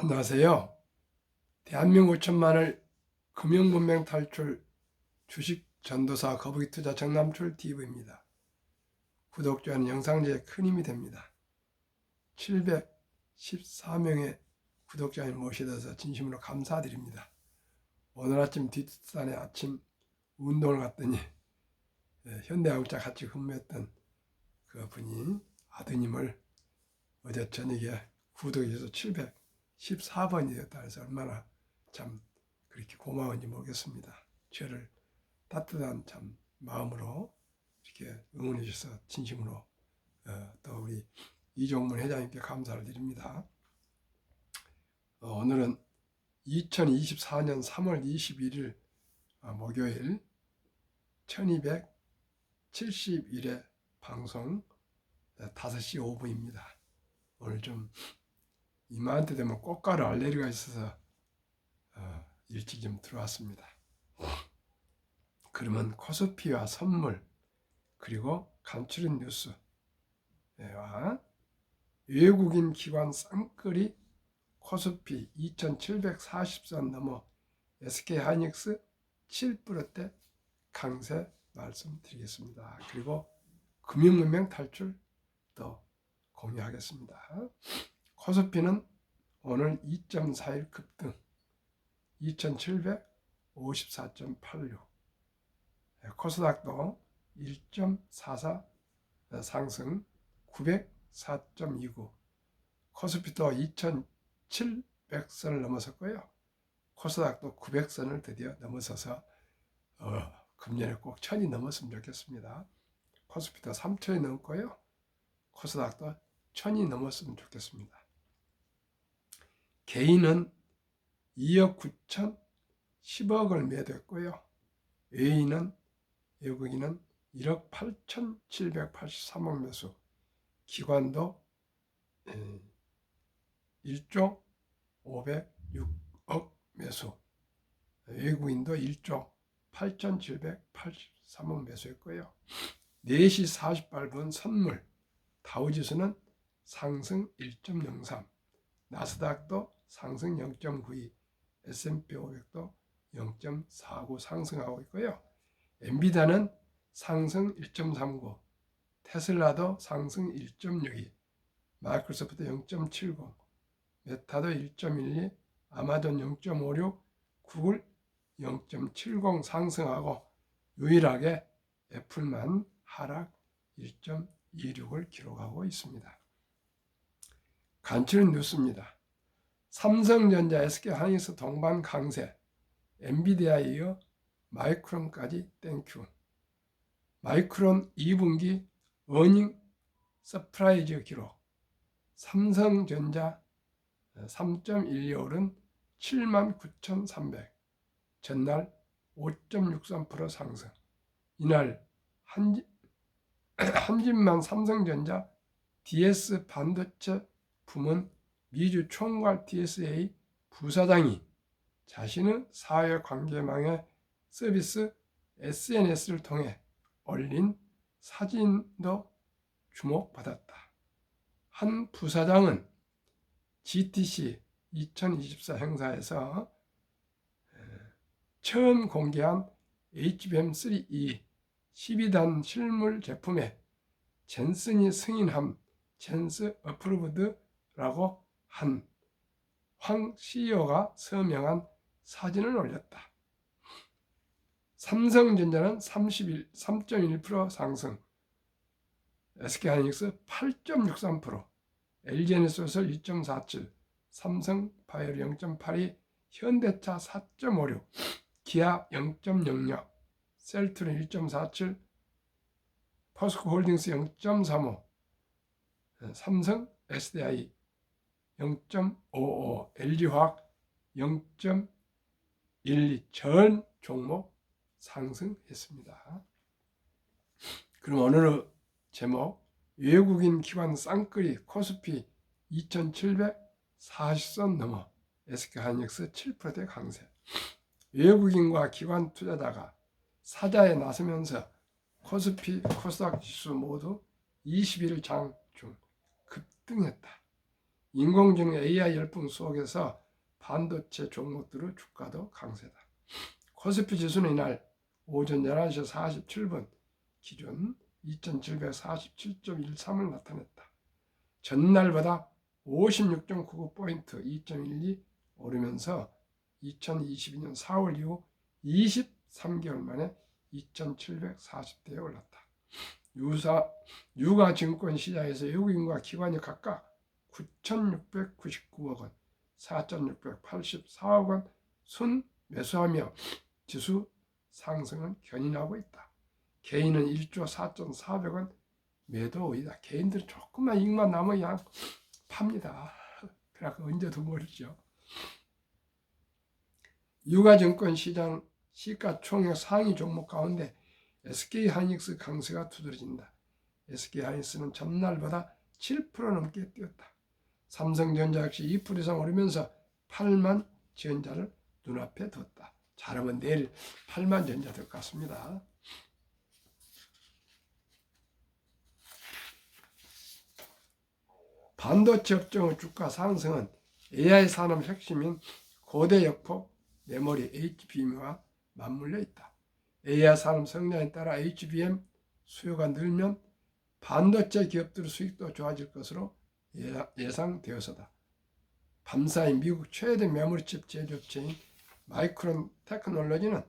안녕하세요. 대한민국 5천만을 금융문맹 탈출 주식 전도사 거북이 투자 정남출 TV입니다. 구독자는 영상제에 큰 힘이 됩니다. 714명의 구독자님 모셔서 진심으로 감사드립니다. 오늘 아침 뒷산에 아침 운동을 갔더니 예, 현대아국자 같이 근무했던 그 분이 아드님을 어제 저녁에 구독해서 714번이 되었다 해서 얼마나 참 그렇게 고마운지 모르겠습니다. 저를 따뜻한 참 마음으로 이렇게 응원해 주셔서 진심으로 어, 또 우리 이종문 회장님께 감사를 드립니다. 어, 오늘은 2024년 3월 21일 어, 목요일 1271회 방송 5시 5분입니다. 오늘 좀 이맘때 되면 꽃가루 알레르기가 있어서 어, 일찍 좀 들어왔습니다. 그러면 코스피와 선물 그리고 간추린 뉴스와 외국인 기관 쌍끌이 코스피 2740선 넘어 SK 하이닉스 7%대 강세 말씀드리겠습니다. 그리고 금융문명 탈출 또 공유하겠습니다. 코스피는 오늘 2.41 급등 2754.86 코스닥도 1.44 상승 904.29 코스피도 2700선을 넘어섰고요. 코스닥도 900선을 드디어 넘어서서 어, 금년에 꼭 천이 넘었으면 좋겠습니다. 코스피도 3천이 넘고요. 코스닥도 천이 넘었으면 좋겠습니다. 개인은 2억 9천 10억을 매도했고요. 외인은 외국인은 1억 8천 783억 매수, 기관도 1조 506억 매수, 외국인도 1조 8,783억 매수했고요. 4시 48분 선물 다우지수는 상승 1.03, 나스닥도 상승 0.92, S&P 500도 0.49 상승하고 있고요. 엔비다는 상승 1.39, 테슬라도 상승 1.62, 마이크로소프트 0.70, 메타도 1.12, 아마존 0.56, 구글 0.70 상승하고 유일하게 애플만 하락 1.26을 기록하고 있습니다. 간추린 뉴스입니다. 삼성전자, SK하이닉스 동반 강세, 엔비디아에 이어 마이크론까지 땡큐. 마이크론 2분기 어닝 서프라이즈 기록. 삼성전자 3.12올은 79,300. 전날 5.63% 상승. 이날 한지, 한진만 삼성전자 DS 반도체 부문 미주 총괄 TSA 부사장이 자신의 사회관계망의 서비스 SNS를 통해 올린 사진도 주목받았다. 한 부사장은 GTC 2024 행사에서 처음 공개한 HBM3E 12단 실물 제품에 젠슨이 승인한 젠스 어프로브드라고 한 황 CEO가 서명한 사진을 올렸다. 삼성전자는 31, 3.1% 상승, SK하이닉스 8.63%, LG에너지소설 2.47, 삼성 바이오 0.82, 현대차 4.56, 기아 0.06, 셀트론 1.47, 포스코 홀딩스 0.35, 삼성 SDI 0.55, LG화학 0.12, 전 종목 상승했습니다. 그럼 오늘의 제목 외국인 기관 쌍끌이 코스피 2740선 넘어 SK하이닉스 7%대 강세 외국인과 기관 투자자가 사자에 나서면서 코스피, 코스닥 지수 모두 21일 장중 급등했다. 인공지능 AI 열풍 속에서 반도체 종목들의 주가도 강세다. 코스피 지수는 이날 오전 11시 47분 기준 2747.13을 나타냈다. 전날보다 56.99포인트 2.12 오르면서 2022년 4월 이후 23개월 만에 2740대에 올랐다. 유사, 유가 증권 시장에서 외국인과 기관이 각각 9,699억 원, 4,684억 원 순 매수하며 지수 상승은 견인하고 있다. 개인은 1조 4,400원 매도이다. 개인들은 조금만 이익만 남으면 팝니다. 그래서 언제도 모르죠. 유가증권 시장 시가총액 상위 종목 가운데 SK하이닉스 강세가 두드러진다. SK하이닉스는 전날보다 7% 넘게 뛰었다. 삼성전자 역시 2% 이상 오르면서 8만 전자를 눈앞에 뒀다. 잘하면 내일 8만 전자 될 것 같습니다. 반도체 업종의 주가 상승은 AI 산업 핵심인 고대 역폭 메모리 HBM과 맞물려 있다. AI 산업 성장에 따라 HBM 수요가 늘면 반도체 기업들의 수익도 좋아질 것으로 예, 예상되어서다. 밤사이 미국 최대 메모리칩 제조업체인 마이크론 테크놀로지는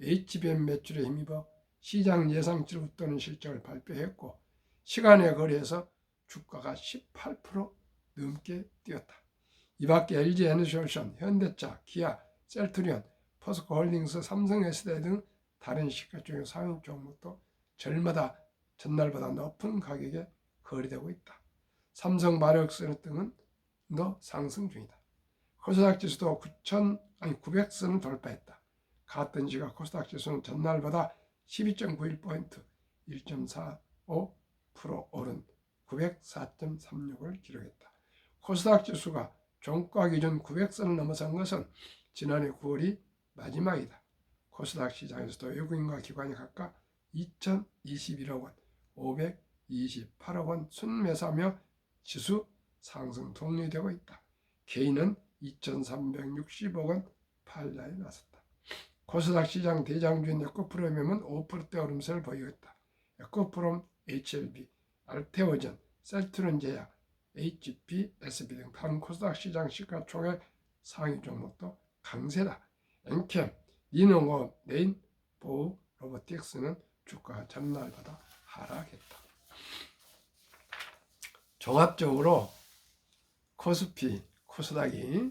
HBM 매출에 힘입어 시장 예상치를 웃도는 실적을 발표했고 시간에 거래해서 주가가 18% 넘게 뛰었다. 이 밖에 LG 에너지솔루션, 현대차, 기아, 셀트리온, 포스코 홀딩스, 삼성 S대 등 다른 시가총액 상위 종목도 절마다 전날보다 높은 가격에 거래되고 있다. 삼성 마력스 등은 더 상승 중이다. 코스닥 지수도 9천 아니 900선을 돌파했다. 같은 시각 코스닥 지수는 전날보다 12.91포인트 1.45% 오른 904.36을 기록했다. 코스닥 지수가 종가 기준 900선을 넘어선 것은 지난해 9월이 마지막이다. 코스닥 시장에서도 외국인과 기관이 각각 2,021억 원, 528억 원 순매수하며 지수 상승 동료되고 있다. 개인은 2,360억 원 팔자에 나섰다. 코스닥 시장 대장주인 에코프로엠은 5%대 오름세를 보이고 있다. 에코프롬 HLB, 알테오전, 셀트론제약, HP, SB 등 다른 코스닥 시장 시가총액 상위 종목도 강세다. 엔캠, 리노고, 네인, 보우, 로보틱스는 주가 전날보다 하락했다. 종합적으로 코스피, 코스닥이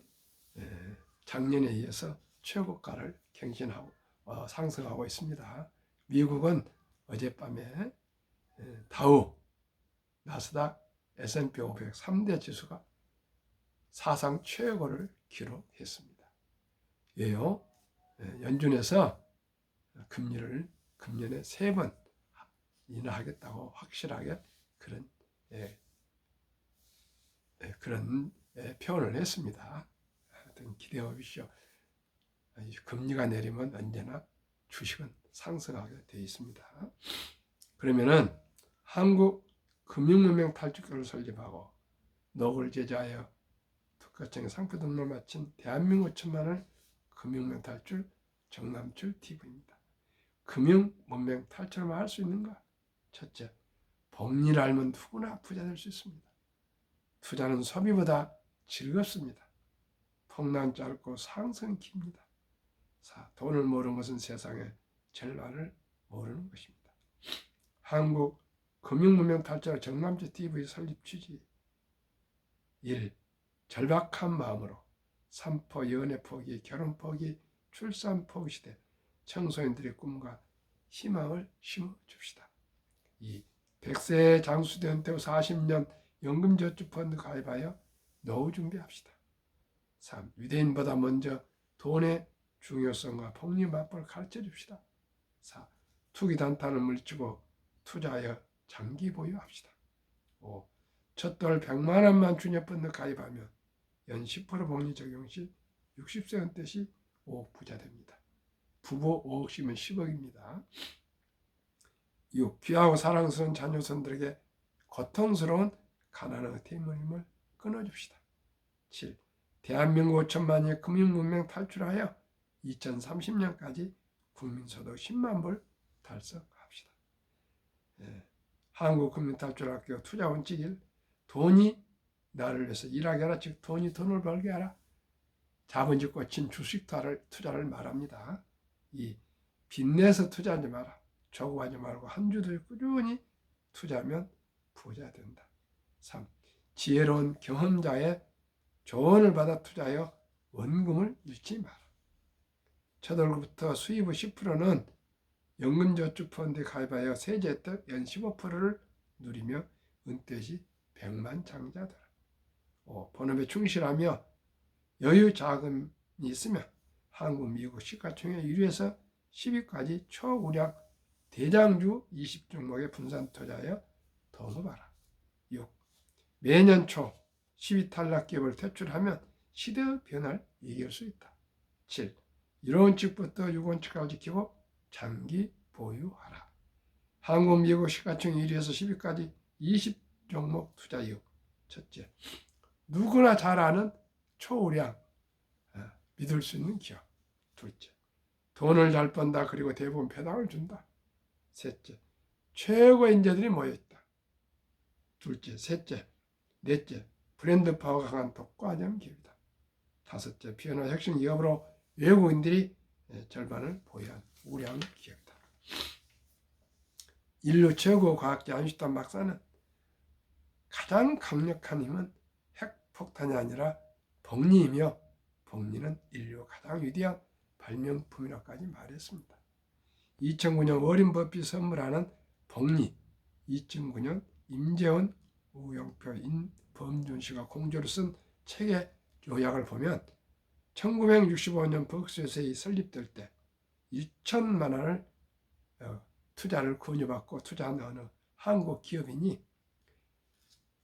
작년에 이어서 최고가를 갱신하고 어, 상승하고 있습니다. 미국은 어젯밤에 다우, 나스닥, S&P 500 3대 지수가 사상 최고를 기록했습니다. 왜요? 연준에서 금리를 금년에 세 번 인하하겠다고 확실하게 그런 예, 예, 그런 예, 표현을 했습니다. 하여튼 기대해 보십시오. 금리가 내리면 언제나 주식은 상승하게 되어 있습니다. 그러면은 한국 금융문명 탈출교를 설립하고 녹을 제자하여 특허청에 상표 등록을 마친 대한민국 천만을 금융문명 탈출 정남출 TV입니다. 금융문명 탈출만 할 수 있는가? 첫째, 복리를 알면 누구나 부자 될 수 있습니다. 투자는 소비보다 즐겁습니다. 폭난 짧고 상승 깁니다. 사, 돈을 모르는 것은 세상의 절반을 모르는 것입니다. 한국 금융문명 탈출 정남주 TV 설립 취지 1. 절박한 마음으로 삼포 연애 포기, 결혼 포기, 출산 포기 시대 청소년들의 꿈과 희망을 심어 줍시다. 2. 100세 장수대 은퇴 후 40년 연금저축펀드 가입하여 노후 준비합시다. 3. 유대인보다 먼저 돈의 중요성과 복리 맛보를 가르쳐 줍시다. 4. 투기 단타를 물리치고 투자하여 장기 보유합시다. 5. 첫돌 100만 원만 주녀펀드 가입하면 연 10% 복리 적용 시 60세 은퇴 시 5억 부자 됩니다. 부부 5억씩은 10억입니다. 6. 귀하고 사랑스러운 자녀선들에게 고통스러운 가난의 대물림을 끊어줍시다. 7. 대한민국 5천만이 금융문명 탈출하여 2030년까지 국민소득 10만 불 달성합시다. 예. 한국금융탈출학교 투자 원칙 1. 돈이 나를 위해서 일하게 하라. 즉 돈이 돈을 벌게 하라. 자본주의 꽂힌 주식 투자를, 말합니다. 이 빚내서 투자하지 마라. 조급하지 말고 한 주도 꾸준히 투자하면 부자 된다. 3. 지혜로운 경험자의 조언을 받아 투자하여 원금을 잃지 마라. 첫 월급부터 수입의 10%는 연금저축펀드에 가입하여 세제 혜택 연 15%를 누리며 은퇴 시 100만 장자되라. 5. 본업에 충실하며 여유 자금이 있으면 한국, 미국 시가총액 1위에서 10위까지 초우량 대장주 20종목에 분산 투자하여 덤업하라. 6. 매년 초 10위 탈락 기업을 퇴출하면 시대의 변화를 이길 수 있다. 7. 1원칙부터 6원칙까지 지키고 장기 보유하라. 한국, 미국 시가총 1위에서 10위까지 20종목 투자 이유. 첫째, 누구나 잘 아는 초우량, 어, 믿을 수 있는 기업. 둘째, 돈을 잘 번다 그리고 대부분 배당을 준다. 셋째, 최고의 인재들이 모여있다. 둘째, 셋째, 넷째, 브랜드 파워가 강한 독과점 기업이다. 다섯째, 피어나 혁신 기업으로 외국인들이 예, 절반을 보유한 우량 기업이다. 인류 최고 과학자 아인슈타인 박사는 가장 강력한 힘은 핵폭탄이 아니라 복리이며 복리는 인류 가장 위대한 발명품이라까지 말했습니다. 2009년 워린 버핏 선물하는 복리, 2009년 임재원, 우영표, 임범준 씨가 공조를 쓴 책의 요약을 보면 1965년 벅스에서이 설립될 때 1천만 원을 어, 투자를 권유받고 투자한 어느 한국 기업인이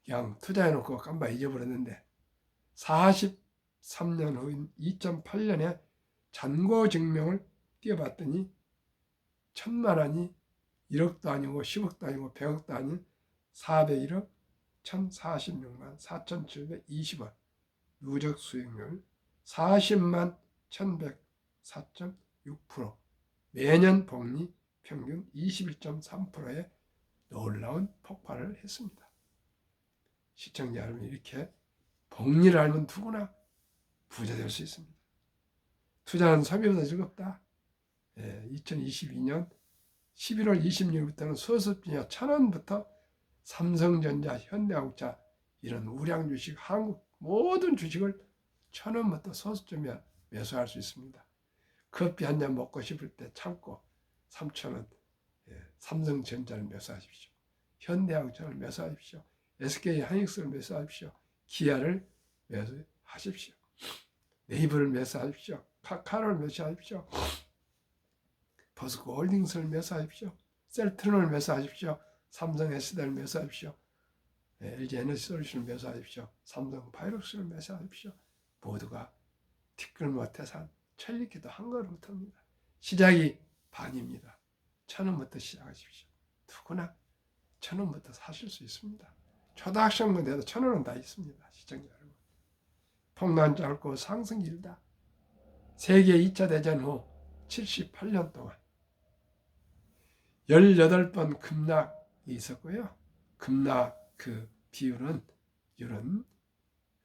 그냥 투자해놓고 깜빡 잊어버렸는데 43년 후인 2008년에 잔고 증명을 띄어봤더니 천만 원이 1억도 아니고 10억도 아니고 100억도 아닌 401억 1046만 4720원 누적 수익률 40만 1104.6% 매년 복리 평균 21.3%의 놀라운 폭발을 했습니다. 시청자 여러분 이렇게 복리를 알면 누구나 부자 될 수 있습니다. 투자는 소비보다 즐겁다. 예, 2022년 11월 26일부터는 수습주냐 천원부터 삼성전자, 현대자동차 이런 우량 주식, 한국 모든 주식을 천 원부터 소수점에 매수할 수 있습니다. 커피 한 잔 먹고 싶을 때 참고 3천 원, 예, 삼성전자를 매수하십시오. 현대자동차를 매수하십시오. SK 하이닉스를 매수하십시오. 기아를 매수하십시오. 네이버를 매수하십시오. 카카오를 매수하십시오. 버스코 홀딩스를 매수하십시오. 셀트론을 매수하십시오. 삼성 SD를 매수하십시오. 네, LG 에너지 솔루션을 매수하십시오. 삼성 바이러스를 매수하십시오. 모두가 티끌 못해서 천리기도 한 걸음부터입니다. 시작이 반입니다. 천 원부터 시작하십시오. 누구나 천 원부터 사실 수 있습니다. 초등학생만 돼도 천 원은 다 있습니다. 시청자 여러분. 폭난 짧고 상승 길다. 세계 2차 대전 후 78년 동안 18번 급락이 있었고요. 급락 그 비율은 이런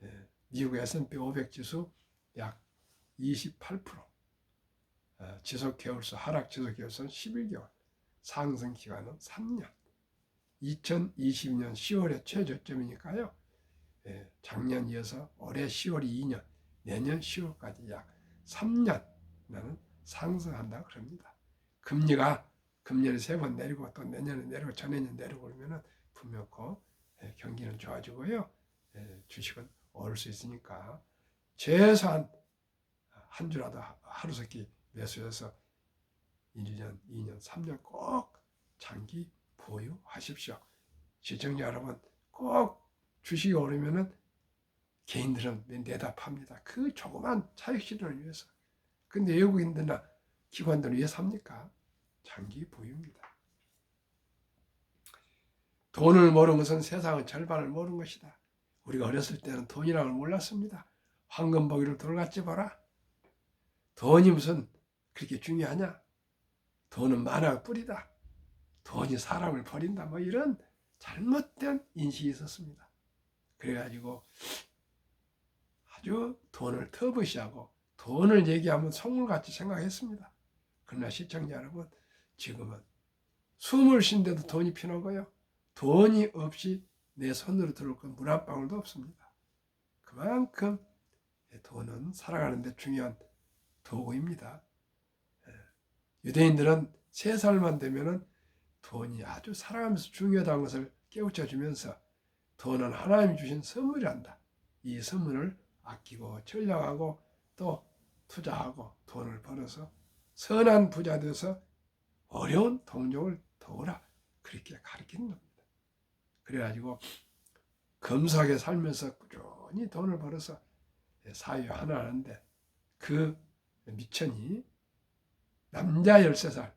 예, 미국 S&P 500 지수 약 28%, 어, 지속 개월수 하락 지속 개월수는 11개월, 상승 기간은 3년. 2020년 10월에 최저점이니까요. 예, 작년 이어서 올해 10월이 2년, 내년 10월까지 약 3년 나는 상승한다 그럽니다. 금리가 금년에 세 번 내리고 또 내년에 내리고 전내년 내리고 그러면은 분명코 예, 경기는 좋아지고요. 예, 주식은 오를 수 있으니까 최소한 한 주라도 하루세끼 매수해서 1년, 2년, 3년 꼭 장기 보유하십시오. 시청자 여러분 꼭 주식이 오르면은 개인들은 내답합니다. 그 조그만 차익 실현을 위해서. 근데 외국인들이나 기관들은 왜 삽니까? 장기 보유입니다. 돈을 모르는 것은 세상의 절반을 모르는 것이다. 우리가 어렸을 때는 돈이라는 걸 몰랐습니다. 황금 보기를 돌같이 보라. 돈이 무슨 그렇게 중요하냐? 돈은 만화의 뿌리다. 돈이 사람을 버린다. 뭐 이런 잘못된 인식이 있었습니다. 그래가지고 아주 돈을 터부시하고 돈을 얘기하면 속물같이 생각했습니다. 그러나 시청자 여러분, 지금은 숨을 쉰데도 돈이 필요한 거예요. 돈이 없이 내 손으로 들어올 건 물 한 방울도 없습니다. 그만큼 돈은 살아가는데 중요한 도구입니다. 예. 유대인들은 세 살만 되면은 돈이 아주 살아가면서 중요하다는 것을 깨우쳐 주면서 돈은 하나님이 주신 선물이란다. 이 선물을 아끼고 전략하고 또 투자하고 돈을 벌어서 선한 부자 되어서 어려운 동족을 도우라 그렇게 가르치는 겁니다. 그래가지고 검소하게 살면서 꾸준히 돈을 벌어서 사유 하나 하는데 그 미천이 남자 13살,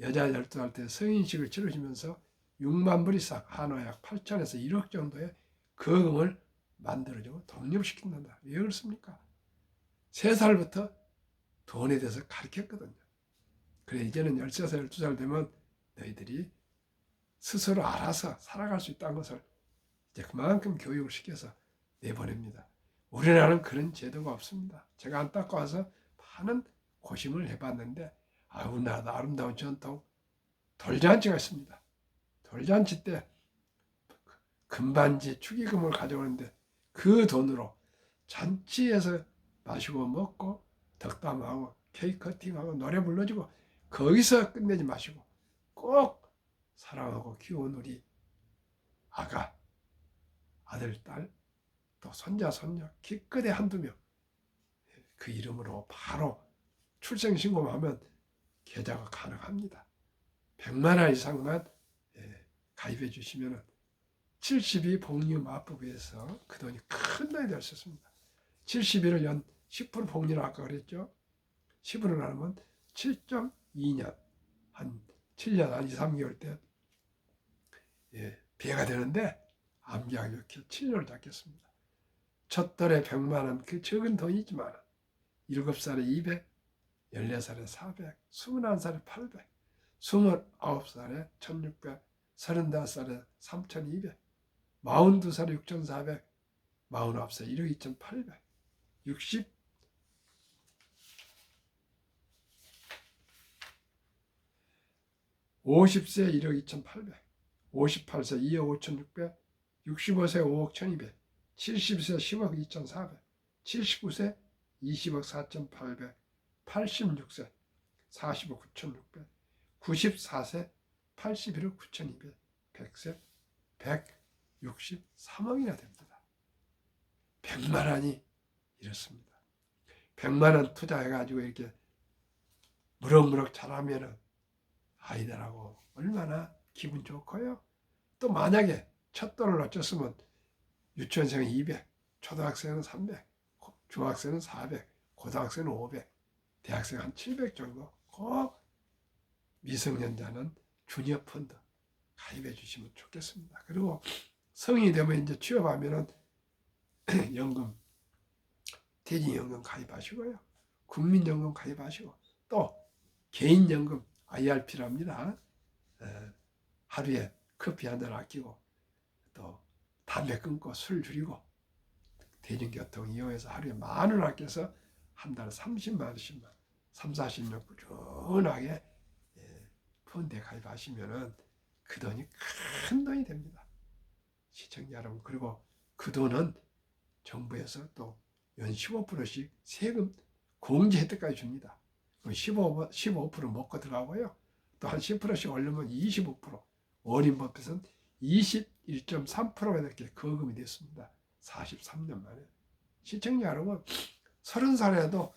여자 12살 때 성인식을 치르시면서 6만 불 이상 한화약 8천에서 1억 정도의 거금을 만들어주고 독립시킨다. 왜 그렇습니까? 3살부터 돈에 대해서 가르쳤거든요. 그래 이제는 13살, 12살 되면 너희들이 스스로 알아서 살아갈 수 있다는 것을 이제 그만큼 교육을 시켜서 내보냅니다. 우리나라는 그런 제도가 없습니다. 제가 안타까워서 많은 고심을 해봤는데 아 우리나라도 아름다운 전통 돌잔치가 있습니다. 돌잔치 때 금반지 축의금을 가져오는데 그 돈으로 잔치에서 마시고 먹고 덕담하고 케이크 커팅하고 노래 불러주고 거기서 끝내지 마시고 꼭 사랑하고 키운 우리 아가, 아들, 딸, 또 손자, 손녀 기껏해 한두 명 그 이름으로 바로 출생신고하면 계좌가 가능합니다. 100만 원 이상만 예, 가입해 주시면 72 복리 마법에서 그 돈이 큰 돈이 될 수 있습니다. 71을 연10% 복리를 아까 그랬죠. 10으로 나누 면 7.2년 한 7년 한 2, 3개월 때 예, 배가 되는데 암기하기 이렇게 7년을 잡겠습니다. 첫 달에 100만 원, 그 적은 돈이지만 7살에 200, 14살에 400, 21살에 800, 29살에 1600, 35살에 3200, 42살에 6400, 49살 1억 2800, 60 50세 1억 2800, 58세 2억 5600, 65세 5억 1200, 70세 10억 2400, 79세 20억 4800, 86세 40억 9600, 94세 81억 9200, 100세 163억이나 됩니다. 100만 원이 이렇습니다. 100만 원 투자해가지고 이렇게 무럭무럭 자라면은 아이들하고 얼마나 기분 좋고요. 또 만약에 첫 돈을 놓쳤으면 유치원생은 200, 초등학생은 300, 중학생은 400, 고등학생은 500, 대학생 한 700 정도 꼭 미성년자는 주니어 펀드 가입해 주시면 좋겠습니다. 그리고 성인이 되면 이제 취업하면은 연금, 대진연금 가입하시고요. 국민연금 가입하시고 또 개인연금 IRP랍니다. 하루에 커피 한 잔 아끼고 또 담배 끊고 술 줄이고 대중교통 이용해서 하루에 만 원 아껴서 한 달에 30만 원씩만 3, 40년 꾸준하게 예, 펀드에 가입하시면은 그 돈이 큰 돈이 됩니다. 시청자 여러분 그리고 그 돈은 정부에서 또 연 15%씩 세금 공제 혜택까지 줍니다. 15, 15% 먹고 들어가고요. 또 한 10%씩 올리면 25%, 원인법에서는 21.3%가 이렇게 거금이 됐습니다. 43년 만에. 시청자 여러분, 30살에도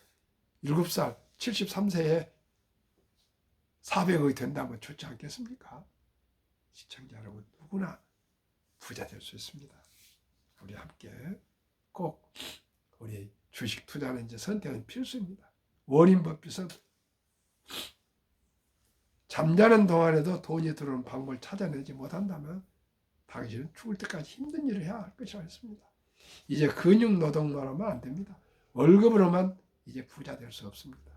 7살, 73세에 400억이 된다면 좋지 않겠습니까? 시청자 여러분, 누구나 부자 될 수 있습니다. 우리 함께 꼭 우리 주식 투자는 이제 선택은 필수입니다. 원인 법에서 잠자는 동안에도 돈이 들어오는 방법을 찾아내지 못한다면 당신은 죽을 때까지 힘든 일을 해야 할 것이 겠습니다 이제 근육 노동만 하면 안 됩니다. 월급으로만 이제 부자 될 수 없습니다.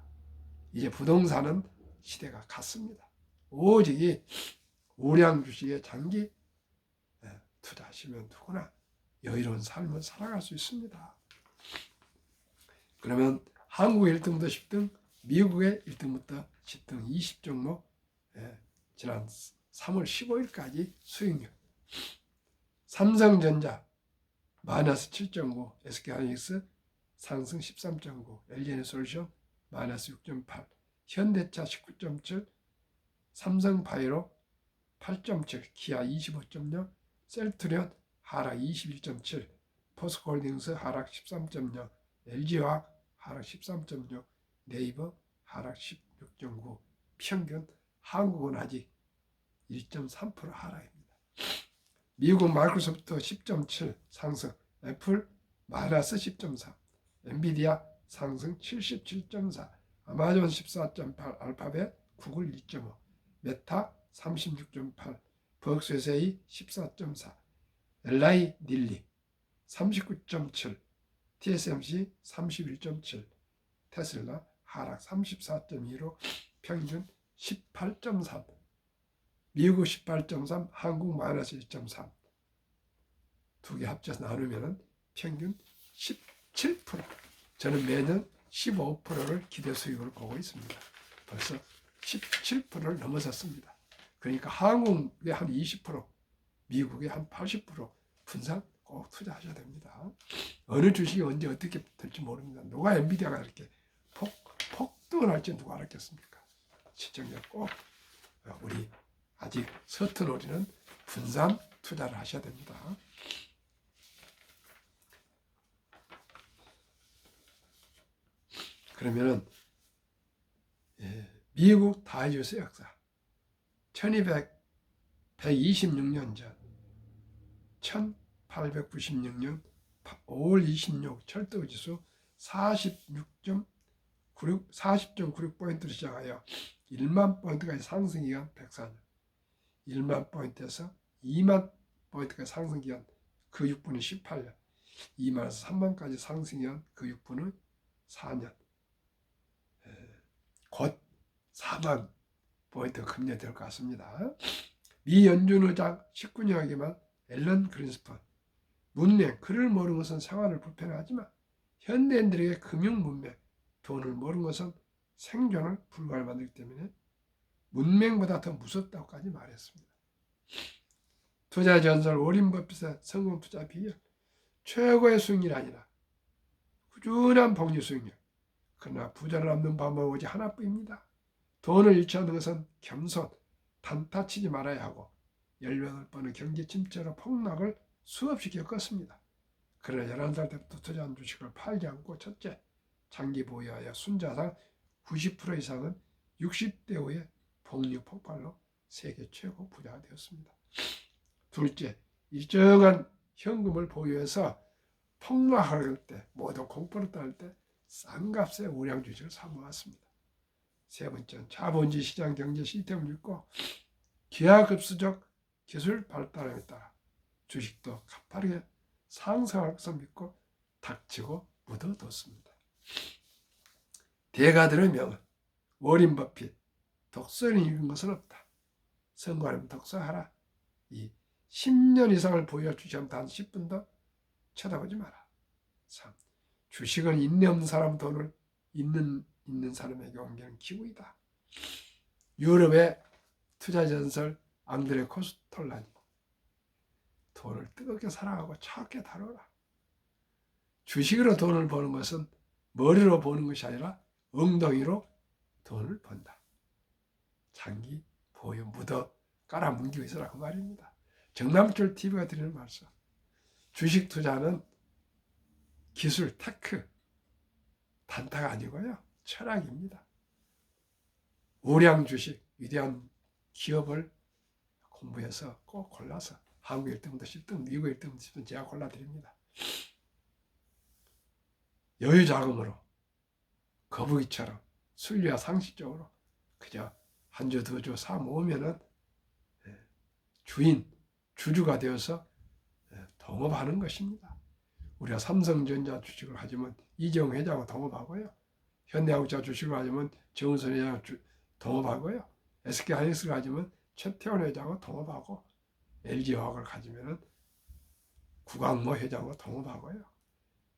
이제 부동산은 시대가 갔습니다. 오직 이 우량 주식에 장기 예, 투자하시면 누구나 여유로운 삶을 살아갈 수 있습니다. 그러면 한국의 1등부터 10등, 미국의 1등부터 10등 20종목 예, 지난 3월 15일까지 수익률. 삼성전자 마이너스 7.9, SK하이닉스 상승 13.9, LG에너솔루션 마이너스 6.8, 현대차 19.7, 삼성바이오 8.7, 기아 25.0, 셀트리온 하락 21.7, 포스코홀딩스 하락 13.0, LG화학 하락 13.6, 네이버 하락 16.9, 평균 한국은 아직 1.3% 하락입니다. 미국 마이크로소프트 10.7 상승, 애플 마이너스 10.4, 엔비디아 상승 77.4, 아마존 14.8, 알파벳 구글 2.5, 메타 36.8, 버크스웨세이 14.4, LI 닐리 39.7, TSMC 31.7, 테슬라 하락 34.2로 평균 18.3, 미국 18.3, 한국 마이너스 1.3. 두 개 합쳐서 나누면 평균 17%. 저는 매년 15%를 기대 수익을 보고 있습니다. 벌써 17%를 넘어섰습니다. 그러니까 한국의 한 20%, 미국의 한 80% 분산 꼭 투자하셔야 됩니다. 어느 주식이 언제 어떻게 될지 모릅니다. 누가 엔비디아가 이렇게 폭, 폭등을 할지 누가 알았겠습니까? 시청자 꼭 우리 아직 서툰 우리는 분산 투자를 하셔야 됩니다. 그러면은 예, 미국 다이어스 역사 1200 126년 전 1896년 5월 26 철도 지수 46.96 40.96포인트로 시작하여 1만 포인트까지 상승 기간 104년 1만 포인트에서 2만 포인트까지 상승 기간 그 6분은 18년 2만에서 3만까지 상승 기간 그 6분은 4년 곧 4만 포인트가 급료될 것 같습니다. 미 연준 의장 19년에게만 앨런 그린스펀 문맹 그를 모르는 것은 생활을 불편하지만 현대인들에게 금융 문맹 돈을 모르는 것은 생존을 불가할 만들기 때문에 문맹보다 더 무섭다고까지 말했습니다. 투자 전설 오린 버핏의 성공 투자 비결 최고의 수익률이 아니라 꾸준한 복리 수익률 그러나 부자를 얻는 방법은 오직 하나뿐입니다. 돈을 잃지 않는 것은 겸손, 단타 치지 말아야 하고 열명을 번의 경제 침체로 폭락을 수없이 겪었습니다. 그러나 11살 때부터 투자한 주식을 팔지 않고 첫째, 장기 보유하여 순자산 90% 이상은 60대 후에 복리 폭발로 세계 최고 부자가 되었습니다. 둘째, 일정한 현금을 보유해서 폭락할 때, 모두 공포를 떨 때, 싼 값에 우량 주식을 사모았습니다. 세 번째는 자본주의 시장 경제 시스템을 읽고 기하급수적 기술 발달에 따라 주식도 가파르게 상승할 것을 믿고 닥치고 묻어뒀습니다. 대가들의 명은 워린 버핏 독서를 읽은 것은 없다. 선거하면 독서하라. 이 10년 이상을 주식은 단 10분도 쳐다보지 마라. 3. 주식은 인내 없는 사람 돈을 있는 있는 사람에게 옮기는 기구이다. 유럽의 투자 전설 앙드레 코스톨란이 돈을 뜨겁게 사랑하고 차갑게 다뤄라. 주식으로 돈을 버는 것은 머리로 버는 것이 아니라 엉덩이로 돈을 번다. 장기 보유 묻어 깔아뭉기고 있으라 그 말입니다. 정남철 TV가 드리는 말씀. 주식 투자는 기술, 테크, 단타가 아니고요. 철학입니다. 우량 주식, 위대한 기업을 공부해서 꼭 골라서 한국 1등부터 10등, 미국 1등부터 10등 제가 골라드립니다. 여유 자금으로 거북이처럼 순리와 상식적으로 그저 한 주, 두 주 사 모으면은 주인, 주주가 되어서 동업하는 것입니다. 우리가 삼성전자 주식을 가지면 이재용 회장을 동업하고요. 현대자동차 주식을 가지면 정은선 회장을 주- 동업하고요. SK하이닉스를 가지면 최태원 회장을 동업하고 LG화학을 가지면은 구광모 회장을 동업하고요.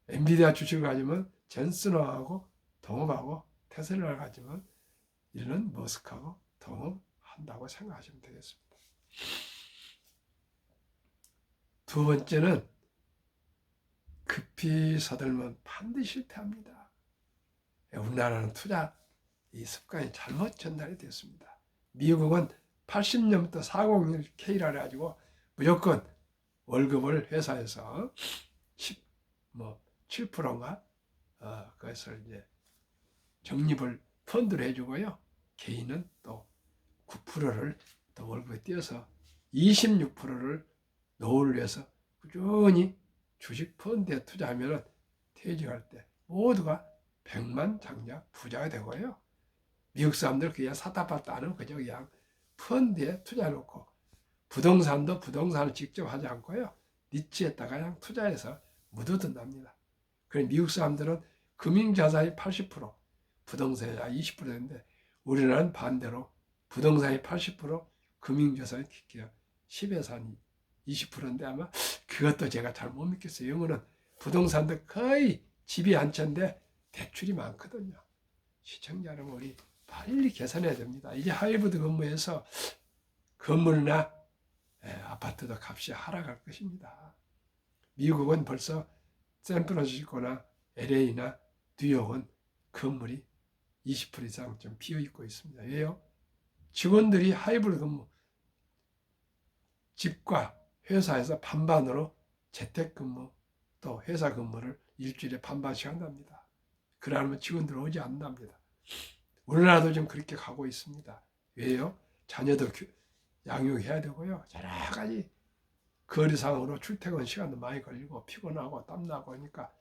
엔비디아 주식을 가지면 젠슨화하고 동업하고 테슬라를 가지면 일론 머스크하고 동업한다고 생각하시면 되겠습니다. 두 번째는 급히 서들면 반드시 실패합니다. 우리나라는 투자 이 습관이 잘못 전달이 됐습니다. 미국은 80년부터 401 K라 가지고 무조건 월급을 회사에서 10, 뭐 7%인가 어, 그것을 이제 적립을 펀드로 해주고요. 개인은 또 9%를 또 월급에 띄어서 26%를 노후를 위해서 꾸준히 주식 펀드에 투자하면 퇴직할 때 모두가 백만 장자 부자가 되고요. 미국 사람들 그냥 사다 팔다 하는 그냥 펀드에 투자해놓고 부동산도 부동산을 직접 하지 않고요. 니치에다가 그냥 투자해서 묻어둔답니다. 그래 미국 사람들은 금융자산이 80%, 부동산이 20%인데 우리나라는 반대로 부동산이 80%, 금융자산이 10에서 한 20%인데 아마 그것도 제가 잘 못 믿겠어요. 영어는 부동산도 거의 집이 한 채인데 대출이 많거든요. 시청자 여러분 우리 빨리 계산해야 됩니다. 이제 하이브드 건물에서 건물이나 예, 아파트도 값이 하락할 것입니다. 미국은 벌써 샌프란시스코나 LA나 뉴욕은 건물이 20% 이상 좀 비어 있고 있습니다. 왜요? 직원들이 하이브드 근무 집과 회사에서 반반으로 재택 근무 또 회사 근무를 일주일에 반반씩 한답니다. 그러면 직원들 오지 않는답니다. 우리나라도 좀 그렇게 가고 있습니다. 왜요? 자녀도 교- 양육해야 되고요. 여러 가지 거리상으로 출퇴근 시간도 많이 걸리고 피곤하고 땀나고 하니까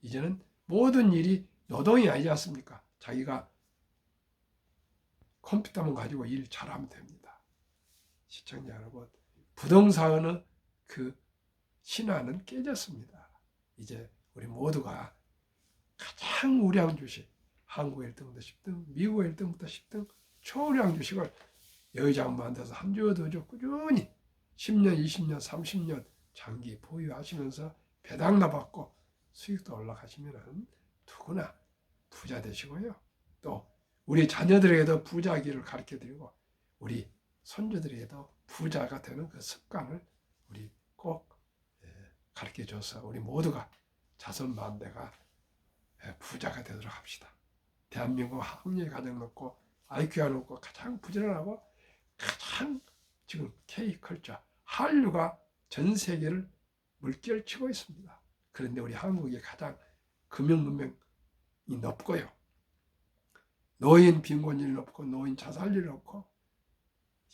이제는 모든 일이 노동이 아니지 않습니까? 자기가 컴퓨터만 가지고 일 잘하면 됩니다. 시청자 여러분, 부동산은 그 신화는 깨졌습니다. 이제 우리 모두가 가장 우량 주식, 한국 1등부터 10등, 미국 1등부터 10등 초우량 주식을 여의장만돼서 한 주, 두 주 꾸준히 10년, 20년, 30년 장기 보유하시면서 배당나 받고 수익도 올라가시면 누구나 부자 되시고요. 또 우리 자녀들에게도 부자기를 가르쳐 드리고 우리 손주들에게도 부자가 되는 그 습관을 우리 꼭 가르쳐 줘서 우리 모두가 자손 만대가 예, 부자가 되도록 합시다. 대한민국 학력이 가장 높고 IQ가 높고 가장 부지런하고 가장 지금 K 컬처 한류가 전 세계를 물결치고 있습니다. 그런데 우리 한국이 가장 금융 문명이 높고요. 노인 빈곤율이 높고 노인 자살률이 높고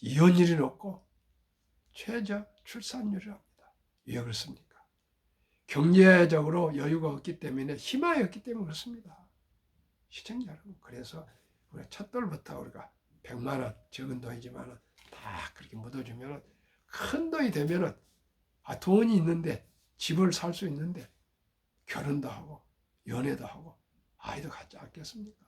이혼율이 높고 최저 출산율이 합니다. 왜 그렇습니까? 경제적으로 여유가 없기 때문에 희망이 없기 때문에 그렇습니다. 시청자 여러분, 그래서 우리가 첫 돌부터 우리가 100만 원, 적은 돈이지만 다 그렇게 묻어주면 큰 돈이 되면은 아, 돈이 있는데 집을 살 수 있는데 결혼도 하고 연애도 하고 아이도 갖지 않겠습니까?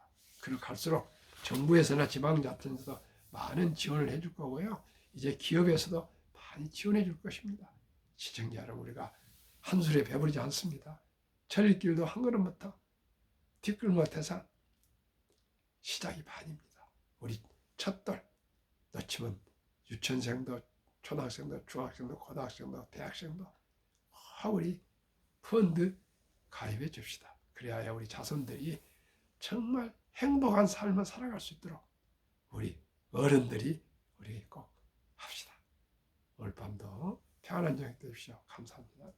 그리고 갈수록 정부에서나 지방자치에서도 많은 지원을 해줄 거고요. 이제 기업에서도 많이 지원해 줄 것입니다. 시청자 여러분, 우리가 한 술에 배부르지 않습니다. 철길도 한 걸음부터 뒷글 못해서 시작이 반입니다. 우리 첫돌 놓치면 유치원생도 초등학생도 중학생도 고등학생도 대학생도 다 우리 펀드 가입해 줍시다. 그래야 우리 자손들이 정말 행복한 삶을 살아갈 수 있도록 우리 어른들이 우리 꼭 합시다. 오늘 밤도 평안한 저녁 되십시오. 감사합니다.